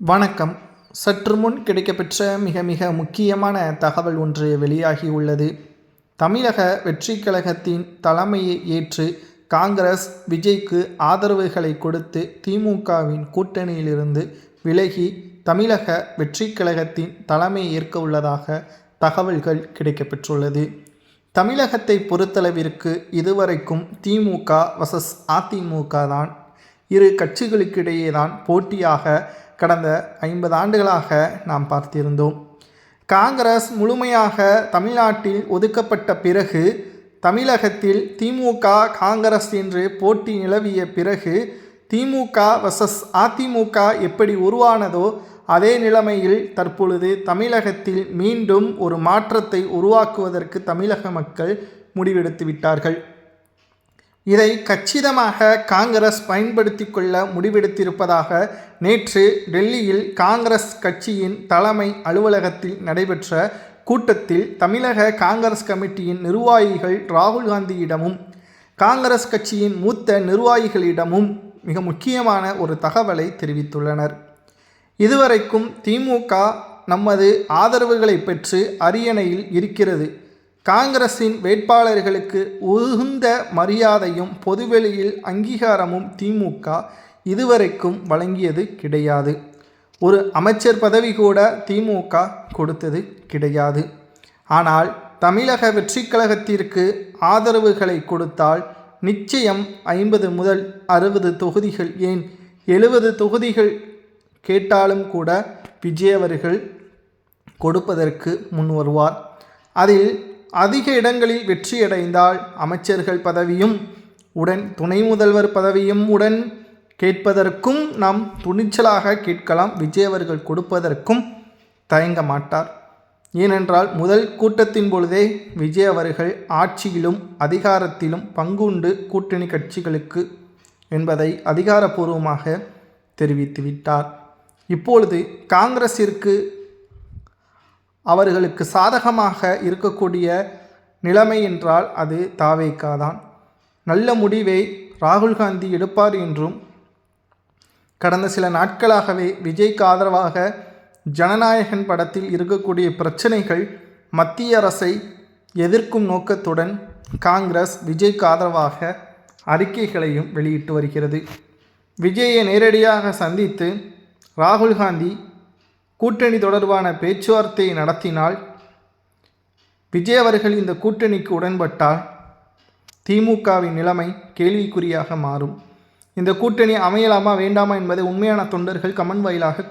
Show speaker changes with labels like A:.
A: வணக்கம். சற்று முன் கிடைக்கப்பெற்ற மிக மிக முக்கியமான தகவல் ஒன்று வெளியாகியுள்ளது. தமிழக வெற்றிக் கழகத்தின் தலைமையை ஏற்று காங்கிரஸ் விஜய்க்கு ஆதரவுகளை கொடுத்து திமுகவின் கூட்டணியிலிருந்து விலகி தமிழக வெற்றிக் கழகத்தின் தலைமை ஏற்க உள்ளதாக தகவல்கள் கிடைக்கப்பெற்றுள்ளது. தமிழகத்தை பொறுத்தளவிற்கு இதுவரைக்கும் திமுக வசஸ் அதிமுக தான். இரு கட்சிகளுக்கிடையே தான் போட்டியாக கடந்த ஐம்பது ஆண்டுகளாக நாம் பார்த்திருந்தோம். காங்கிரஸ் முழுமையாக தமிழ்நாட்டில் ஒதுக்கப்பட்ட பிறகு தமிழகத்தில் திமுக காங்கிரஸ் என்று போட்டி நிலவிய பிறகு திமுக வசஸ் அதிமுக எப்படி உருவானதோ அதே நிலைமையில் தற்பொழுது தமிழகத்தில் மீண்டும் ஒரு மாற்றத்தை உருவாக்குவதற்கு தமிழக மக்கள் முடிவெடுத்து விட்டார்கள். இதை கச்சிதமாக காங்கிரஸ் பயன்படுத்தி கொள்ள முடிவெடுத்திருப்பதாக நேற்று டெல்லியில் காங்கிரஸ் கட்சியின் தலைமை அலுவலகத்தில் நடைபெற்ற கூட்டத்தில் தமிழக காங்கிரஸ் கமிட்டியின் நிர்வாகிகள் ராகுல் காந்தியிடமும் காங்கிரஸ் கட்சியின் மூத்த நிர்வாகிகளிடமும் மிக முக்கியமான ஒரு தகவலை தெரிவித்துள்ளனர். இதுவரைக்கும் திமுக நமது ஆதரவுகளை பெற்று அரியணையில் இருக்கிறது. காங்கிரசின் வேட்பாளர்களுக்கு உகுந்த மரியாதையும் பொதுவெளியில் அங்கீகாரமும் திமுக இதுவரைக்கும் வழங்கியது கிடையாது. ஒரு அமைச்சர் பதவி கூட திமுக கொடுத்தது கிடையாது. ஆனால் தமிழக வெற்றிக் கழகத்திற்கு ஆதரவுகளை கொடுத்தால் நிச்சயம் ஐம்பது முதல் அறுபது தொகுதிகள் ஏன் எழுபது தொகுதிகள் கேட்டாலும் கூட விஜய் அவர்கள் கொடுப்பதற்கு முன் வருவார். அதில் அதிக இடங்களில் வெற்றியடைந்தால் அமைச்சர்கள் பதவியும் உடன் துணை முதல்வர் பதவியும் உடன் கேட்பதற்கும் நாம் துணிச்சலாக கேட்கலாம் விஜய் அவர்கள் கொடுப்பதற்கும் தயங்க மாட்டார். ஏனென்றால் முதல் கூட்டத்தின் பொழுதே விஜய் அவர்கள் ஆட்சியிலும் அதிகாரத்திலும் பங்குண்டு கூட்டணி கட்சிகளுக்கு என்பதை அதிகாரப்பூர்வமாக தெரிவித்துவிட்டார் இப்பொழுது காங்கிரஸிற்கு அவர்களுக்கு சாதகமாக இருக்கக்கூடிய நிலைமை என்றால் அது தாவேக்கா தான் நல்ல முடிவை ராகுல் காந்தி எடுப்பார் என்றும் கடந்த சில நாட்களாகவே விஜய்க்கு ஆதரவாக ஜனநாயகன் படத்தில் இருக்கக்கூடிய பிரச்சனைகள் மத்திய அரசை எதிர்க்கும் நோக்கத்துடன் காங்கிரஸ் விஜய்க்கு ஆதரவாக அறிக்கைகளையும் வெளியிட்டு வருகிறது. விஜயை நேரடியாக சந்தித்து ராகுல் காந்தி கூட்டணி தொடர்பான பேச்சுவார்த்தை நடத்தினால் விஜய் அவர்கள் இந்த கூட்டணிக்கு உடன்பட்டால் திமுகவின் நிலைமை கேள்விக்குறியாக மாறும். இந்த கூட்டணி அமையலாமா வேண்டாமா என்பதை உண்மையான தொண்டர்கள் கமன் வாயிலாக